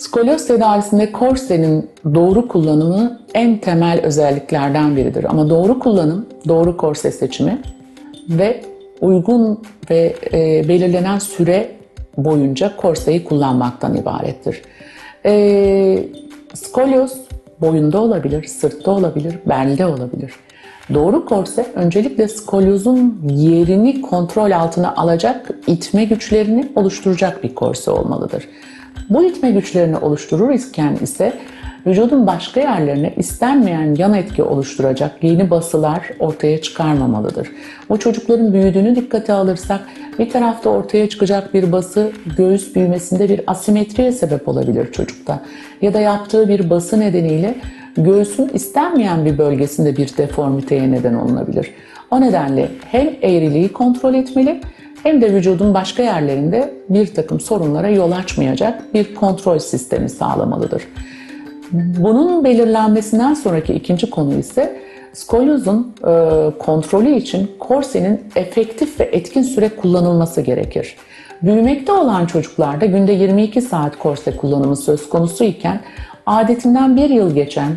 Skolyoz tedavisinde korsenin doğru kullanımı en temel özelliklerden biridir. Ama doğru kullanım, doğru korse seçimi ve uygun ve e, belirlenen süre boyunca korseyi kullanmaktan ibarettir. E, skolyoz boyunda olabilir, sırtta olabilir, belde olabilir. Doğru korse öncelikle skolyozun yerini kontrol altına alacak itme güçlerini oluşturacak bir korse olmalıdır. Bu itme güçlerini oluştururken ise vücudun başka yerlerine istenmeyen yan etki oluşturacak yeni basılar ortaya çıkarmamalıdır. Bu çocukların büyüdüğünü dikkate alırsak bir tarafta ortaya çıkacak bir bası göğüs büyümesinde bir asimetriye sebep olabilir çocukta. Ya da yaptığı bir bası nedeniyle göğsün istenmeyen bir bölgesinde bir deformiteye neden olunabilir. O nedenle hem eğriliği kontrol etmeli hem de vücudun başka yerlerinde bir takım sorunlara yol açmayacak bir kontrol sistemi sağlamalıdır. Bunun belirlenmesinden sonraki ikinci konu ise skolyozun e, kontrolü için korsenin efektif ve etkin süre kullanılması gerekir. Büyümekte olan çocuklarda günde 22 saat korse kullanımı söz konusu iken adetinden bir yıl geçen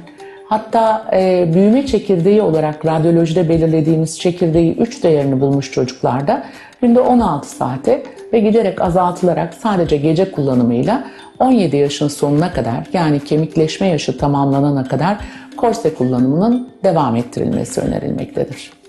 hatta e, büyüme çekirdeği olarak radyolojide belirlediğimiz çekirdeği 3 değerini bulmuş çocuklarda günde 16 saate ve giderek azaltılarak sadece gece kullanımıyla 17 yaşın sonuna kadar yani kemikleşme yaşı tamamlanana kadar korse kullanımının devam ettirilmesi önerilmektedir.